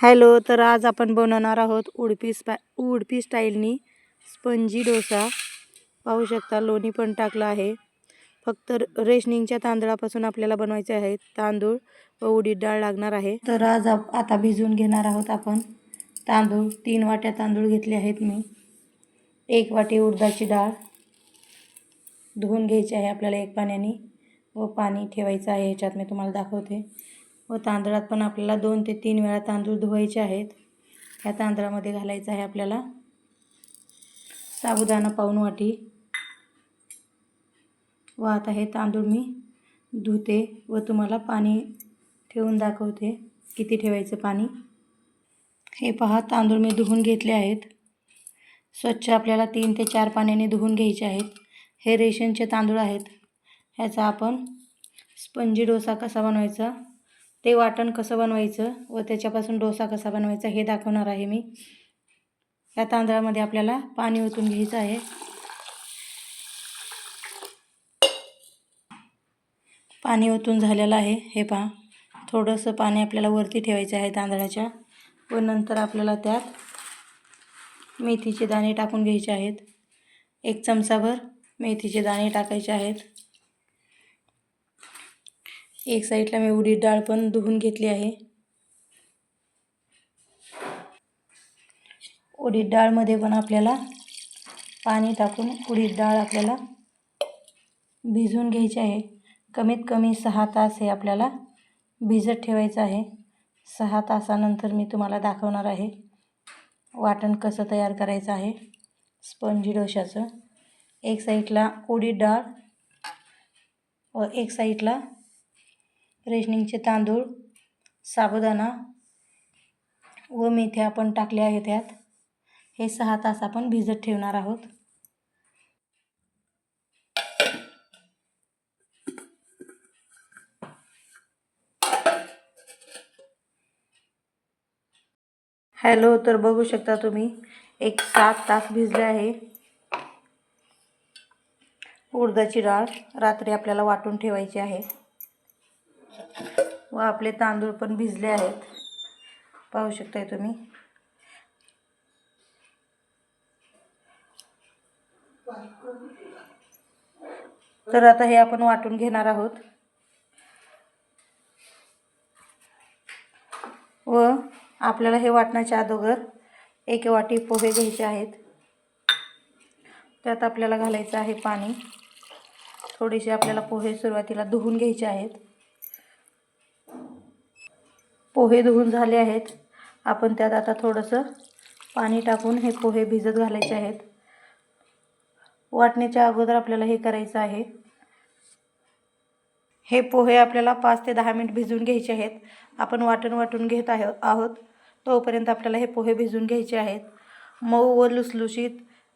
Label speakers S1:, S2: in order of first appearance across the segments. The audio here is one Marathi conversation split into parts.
S1: हॅलो तर आज आपण बनवणार आहोत उडपी स्पा उडपी स्टाईलनी स्पंजी डोसा. पाहू शकता लोणी पण टाकलं आहे. फक्त रेशनिंगच्या तांदळापासून आपल्याला बनवायचे आहेत तांदूळ व उडीद डाळ लागणार आहे. तर आज आप आता भिजवून घेणार आहोत आपण तांदूळ. तीन वाट्या तांदूळ घेतले आहेत मी. एक वाटी उडदाची डाळ. धुवून घ्यायची आहे आपल्याला एक पाण्याने व पाणी ठेवायचं आहे. ह्याच्यात मी तुम्हाला दाखवते. व तांदळात पण आपल्याला दोन ते तीन वेळा तांदूळ धुवायचे आहेत. ह्या तांदळामध्ये घालायचं आहे आपल्याला साबुदाणा पाऊण वाटी. व आहे तांदूळ मी धुते व तुम्हाला पाणी ठेवून दाखवते किती ठेवायचं पाणी. हे पहा तांदूळ मी धुवून घेतले आहेत. स्वच्छ आपल्याला तीन ते चार पाण्याने धुवून घ्यायचे आहेत. हे रेशनचे तांदूळ आहेत. ह्याचा आपण स्पंजी डोसा कसा बनवायचा? ते वाटण कसं बनवायचं व त्याच्यापासून डोसा कसा बनवायचा हे दाखवणार आहे मी. या तांदळामध्ये आपल्याला पाणी ओतून घ्यायचं आहे. पाणी ओतून झालेलं आहे. हे पहा थोडंसं पाणी आपल्याला वरती ठेवायचं आहे तांदळाच्या व नंतर आपल्याला त्यात मेथीचे दाणे टाकून घ्यायचे आहेत. एक चमचाभर मेथीचे दाणे टाकायचे आहेत. एक साईडला मी उडीद डाळ पण धुवून घेतली आहे. उडीद डाळमध्ये पण आपल्याला पाणी टाकून उडीद डाळ आपल्याला भिजवून घ्यायची आहे. कमीत कमी सहा तास हे आपल्याला भिजत ठेवायचं आहे. सहा तासानंतर मी तुम्हाला दाखवणार आहे वाटण कसं तयार करायचं आहे. स्पंजी डोशाचं एक साईडला उडीद डाळ व एक साईडला रेशनिंगचे तांदूळ साबुदाणा व मेथी आपण टाकले आहे त्यात. हे सहा तास आपण भिजत ठेवणार आहोत. हॅलो तर बघू शकता तुम्ही एक सात तास भिजले आहे. उडदाची डाळ रात्री आपल्याला वाटून ठेवायची आहे. व आपले तांदूळ पण भिजले आहेत. पाहू शकताय तुम्ही. तर आता हे आपण वाटून घेणार आहोत. व आपल्याला हे वाटण्याच्या अगोदर एक वाटी पोहे घ्यायचे आहेत. त्यात आपल्याला घालायचं आहे पाणी. थोडेसे आपल्याला पोहे सुरुवातीला धुवून घ्यायचे आहेत. पोहे धुवून झाले आहेत. आपण त्यात आता थोडंसं पाणी टाकून हे पोहे भिजत घालायचे आहेत. वाटण्याच्या अगोदर आपल्याला हे करायचं आहे. हे पोहे आपल्याला पाच ते दहा मिनिट भिजून घ्यायचे आहेत. आपण वाटण वाटून घेत आहो आहोत. तोपर्यंत आपल्याला हे पोहे भिजवून घ्यायचे आहेत. मऊ व लुसलुशीत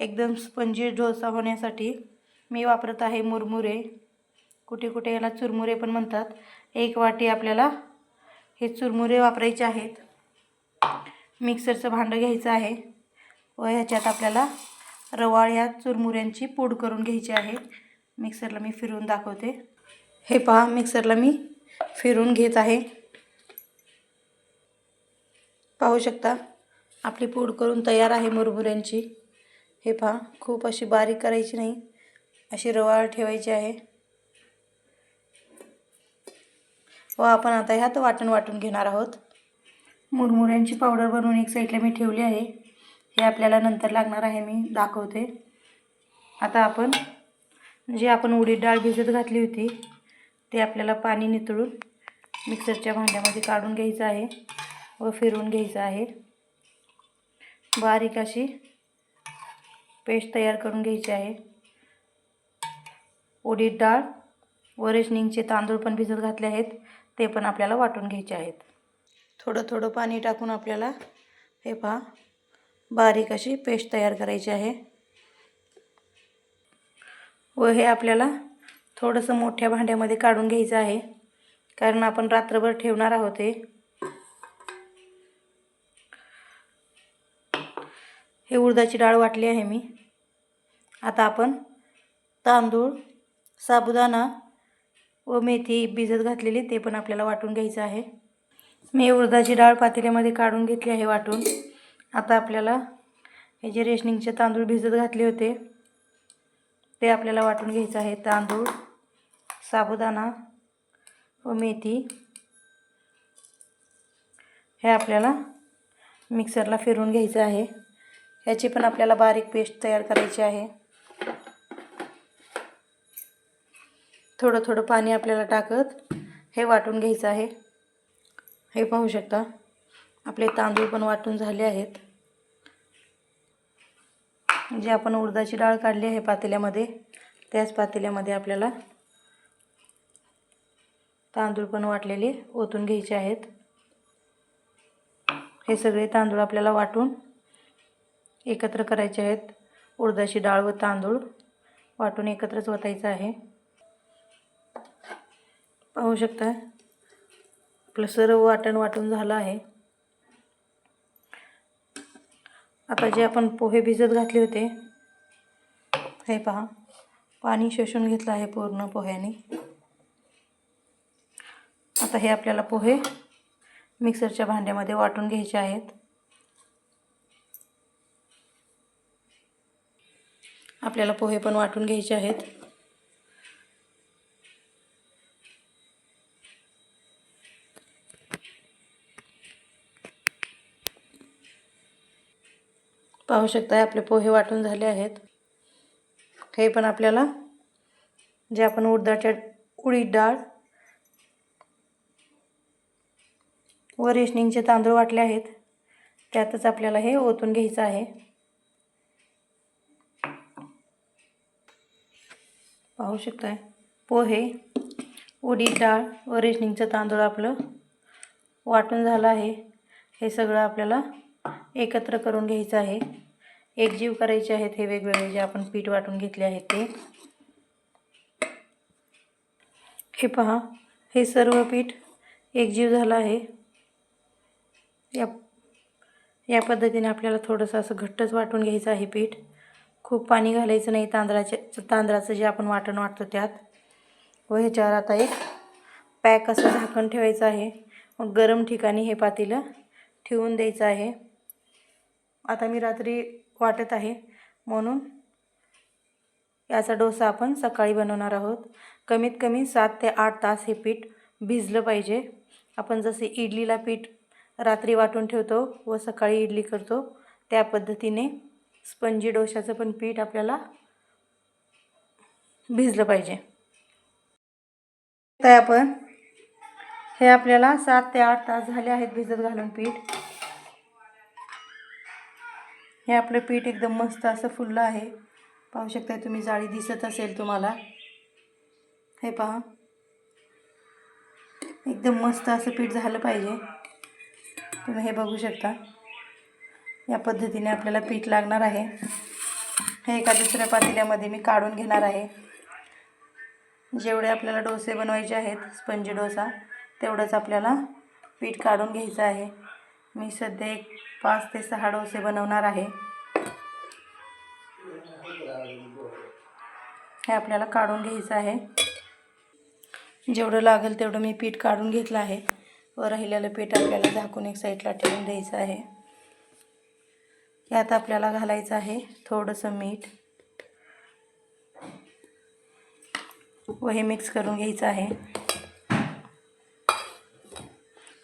S1: एकदम स्पंजी डोसा होण्यासाठी मी वापरत आहे मुरमुरे. कुठे कुठे याला चुरमुरे पण म्हणतात. एक वाटी आपल्याला हे चुरमुरे वापरायचे आहेत. मिक्सरचं भांडं घ्यायचं आहे व ह्याच्यात आपल्याला रवाळ या चुरमुऱ्यांची पूड करून घ्यायची आहे. मिक्सरला मी फिरून दाखवते. हे पहा मिक्सरला मी फिरून घेत आहे. पाहू शकता आपली पूड करून तयार आहे मुरमुऱ्यांची. हे पहा खूप अशी बारीक करायची नाही अशी रवाळ ठेवायची आहे. व आपण आता ह्यात वाटण वाटून घेणार आहोत. मुरमुऱ्यांची पावडर बनवून एक साईडला मी ठेवली आहे. हे आपल्याला नंतर लागणार आहे मी दाखवते. आता आपण जे आपण उडीद डाळ भिजत घातली होती ते आपल्याला पाणी नितळून मिक्सरच्या भांड्यामध्ये काढून घ्यायचं आहे व फिरवून घ्यायचं आहे. बारीक अशी पेस्ट तयार करून घ्यायची आहे. उडीद डाळ व रेशनिंगचे तांदूळ पण भिजत घातले आहेत. ते पण आपल्याला वाटून घ्यायचे आहेत. थोडं थोडं पाणी टाकून आपल्याला हे पहा बारीक अशी पेस्ट तयार करायची आहे. व हे आपल्याला थोडंसं मोठ्या भांड्यामध्ये काढून घ्यायचं आहे. कारण आपण रात्रभर ठेवणार आहोत हे. हे उडदाची डाळ वाटली आहे मी. आता आपण तांदूळ साबुदाणा व मेथी भिजत घातलेली ते पण आपल्याला वाटून घ्यायचं आहे. मी उडदाची डाळ पातेल्यामध्ये काढून घेतली आहे वाटून. आता आपल्याला हे जे रेशनिंगचे तांदूळ भिजत घातले होते ते आपल्याला वाटून घ्यायचं आहे. तांदूळ साबुदाणा व मेथी हे आपल्याला मिक्सरला फिरून घ्यायचं आहे. ह्याची पण आपल्याला बारीक पेस्ट तयार करायची आहे. थोडं थोडं पाणी आपल्याला टाकत हे वाटून घ्यायचं आहे. हे पाहू शकता आपले तांदूळ पण वाटून झाले आहेत. जे आपण उडदाची डाळ काढली आहे पातेल्यामध्ये त्याच पातेल्यामध्ये आपल्याला तांदूळ पण वाटलेले ओतून घ्यायचे आहेत. हे सगळे तांदूळ आपल्याला वाटून एकत्र करायचे आहेत. उडदाची डाळ व तांदूळ वाटून एकत्रच ओतायचं आहे. पाहू शकता आपलं सर्व वाटण वाटून झालं आहे. आता जे आपण पोहे भिजत घातले होते हे पहा. पाणी शोषून घेतलं आहे पूर्ण पोह्याने. आता हे आपल्याला पोहे मिक्सरच्या भांड्यामध्ये वाटून घ्यायचे आहेत. आपल्याला पोहे पण वाटून घ्यायचे आहेत. पाहू शकता आपले पोहे वाटून झाले आहेत. हे पण आपल्याला जे आपण उडदाच्या उडीद डाळ व रेशनिंगचे तांदूळ वाटले आहेत त्यातच आपल्याला हे ओतून घ्यायचं आहे. पाहू शकताय पोहे उडीद डाळ व रेशनिंगचं तांदूळ आपलं वाटून झालं आहे. हे सगळं आपल्याला एकत्र करून घ्यायचं आहे. एकजीव करायचे आहेत हे वेगवेगळे जे आपण पीठ वाटून घेतले आहेत ते. हे पहा हे सर्व पीठ एकजीव झालं आहे. या या पद्धतीने आपल्याला थोडंसं असं घट्टच वाटून घ्यायचं आहे पीठ. खूप पाणी घालायचं नाही तांदळाचे तांदळाचं जे आपण वाटण वाटतो त्यात. व ह्याच्यावर आता एक पॅक असं झाकण ठेवायचं आहे. मग गरम ठिकाणी हे पातेलं ठेवून द्यायचं आहे. आता मी रात्री वाटत आहे. म्हणून याचा डोसा आपण सकाळी बनवणार आहोत. कमीत कमी सात ते आठ तास हे पीठ भिजलं पाहिजे. आपण जसे इडलीला पीठ रात्री वाटून ठेवतो व सकाळी इडली करतो त्या पद्धतीने स्पंजी डोशाचं पण पीठ आपल्याला भिजलं पाहिजे. तर आपण हे आपल्याला सात ते आठ तास झाले आहेत भिजत घालून पीठ. हे आपलं पीठ एकदम मस्त असं फुललं आहे. पाहू शकता तुम्ही जाळी दिसत असेल तुम्हाला. हे पहा. एकदम मस्त असं पीठ झालं पाहिजे. तुम्ही हे बघू शकता. या पद्धतीने आपल्याला पीठ लागणार आहे. हे एका दुसऱ्या पातेल्यामध्ये मी काढून घेणार आहे. जेवढे आपल्याला डोसे बनवायचे आहेत स्पंजी डोसा तेवढंच आपल्याला पीठ काढून घ्यायचं आहे. मी सध्या एक पाच ते सहा डोसे बनवणार आहे. हे आपल्याला काढून घ्यायचं आहे. जेवढं लागेल तेवढं मी पीठ काढून घेतलं आहे. व राहिलेलं पीठ आपल्याला झाकून एक साईडला ठेवून द्यायचं आहे. यात आपल्याला घालायचं आहे थोडंसं मीठ. व हे मिक्स करून घ्यायचं आहे.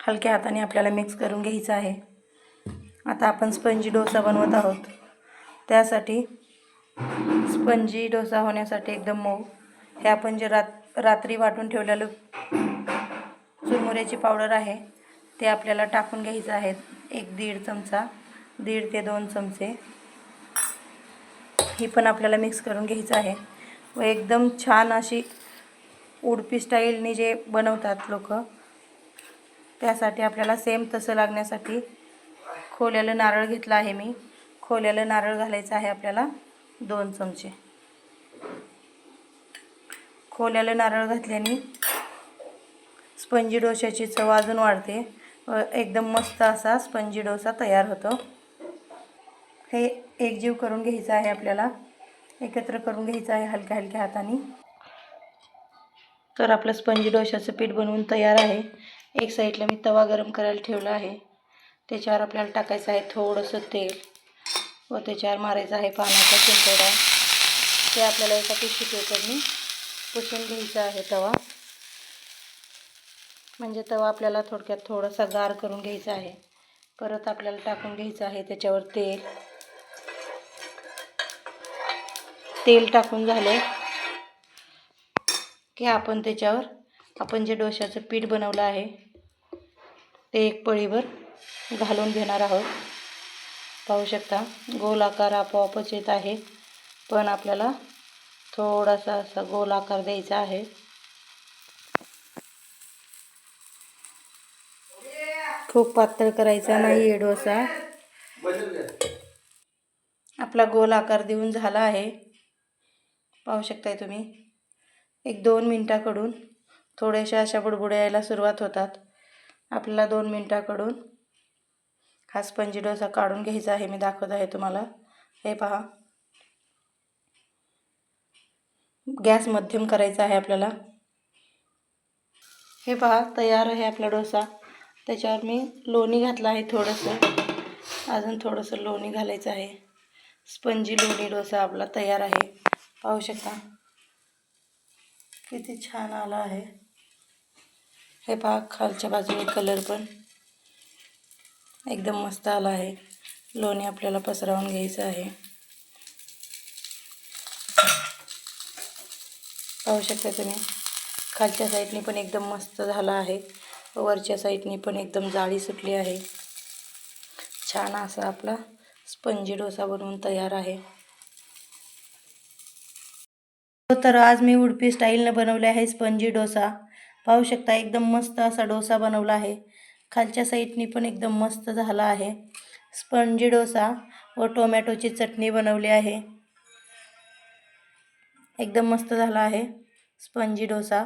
S1: हलक्या हाताने आपल्याला मिक्स करून घ्यायचं आहे. आता आपण स्पंजी डोसा बनवत आहोत. त्यासाठी स्पंजी डोसा होण्यासाठी एकदम मऊ. हे आपण जे रात रात्री वाटून ठेवलेलं चुरमुऱ्याची पावडर आहे ते आपल्याला टाकून घ्यायचं आहे. एक दीड चमचा दीड ते दोन चमचे. ही पण आपल्याला मिक्स करून घ्यायचं आहे. व एकदम छान अशी उडपी स्टाईलने जे बनवतात लोक त्यासाठी आपल्याला सेम तसं लागण्यासाठी खोल्याला नारळ घेतलं आहे मी. खोल्याला नारळ घालायचं आहे आपल्याला दोन चमचे. खोल्याला नारळ घातल्याने स्पंजी डोशाची चव अजून वाढते. व एकदम मस्त असा स्पंजी डोसा तयार होतो. हे एकजीव करून घ्यायचं आहे आपल्याला. एकत्र करून घ्यायचं आहे हलक्या हलक्या हाताने. तर आपलं स्पंजी डोशाचं पीठ बनवून तयार आहे. एक साईडला मी तवा गरम करायला ठेवला आहे. त्याच्यावर आपल्याला टाकायचं आहे थोडंसं तेल व त्याच्यावर मारायचं आहे पाण्याचा चिंतोडा ते आपल्याला एका टिश्यू पेपरनी पुसून घ्यायचं आहे तवा. म्हणजे तवा आपल्याला थोडक्यात थोडासा गार करून घ्यायचा आहे. परत आपल्याला टाकून घ्यायचं आहे त्याच्यावर तेल. तेल टाकून झालं की आपण त्याच्यावर आपण जे डोशाचं पीठ बनवलं आहे ते एक पळीवर घालून घेणार आहोत. पाहू शकता गोल आकार आपोआपच येत आहे पण आपल्याला थोडासा असा गोल आकार द्यायचा आहे. खूप पातळ करायचा नाही आहे डोसा. आपला गोल आकार देऊन झाला आहे. पाहू शकताय तुम्ही एक दोन मिनटाकडून थोड्याशा अशा बुडबुड्या यायला सुरुवात होतात. आपल्याला दोन मिनटाकडून हा स्पंजी डोसा काढून घ्यायचा आहे. मी दाखवत आहे तुम्हाला. हे पहा. गॅस मध्यम करायचा आहे आपल्याला. हे पहा तयार आहे आपला डोसा. त्याच्यावर मी लोणी घातलं आहे थोडंसं. अजून थोडंसं लोणी घालायचं आहे. स्पंजी लोणी डोसा आपला तयार आहे. पाहू शकता. किती छान आला आहे. हे पहा खालच्या बाजूने कलर पण एकदम मस्त आला आहे. लोणी आपल्याला पसरवून घ्यायचं आहे. पाहू शकता तुम्ही खालच्या साईडने पण एकदम मस्त झाला आहे. वरच्या साईडने पण एकदम जाळी सुटली आहे. छान असा आपला स्पंजी डोसा बनवून तयार आहे. हो तर आज मी उडपी स्टाईलनं बनवले आहे स्पंजी डोसा. पाहू शकता एकदम मस्त असा डोसा बनवला आहे. खालच्या साईडनी पण एकदम मस्त झाला आहे. स्पंजी डोसा व टोमॅटोची चटणी बनवली आहे. एकदम मस्त झाला आहे स्पंजी डोसा.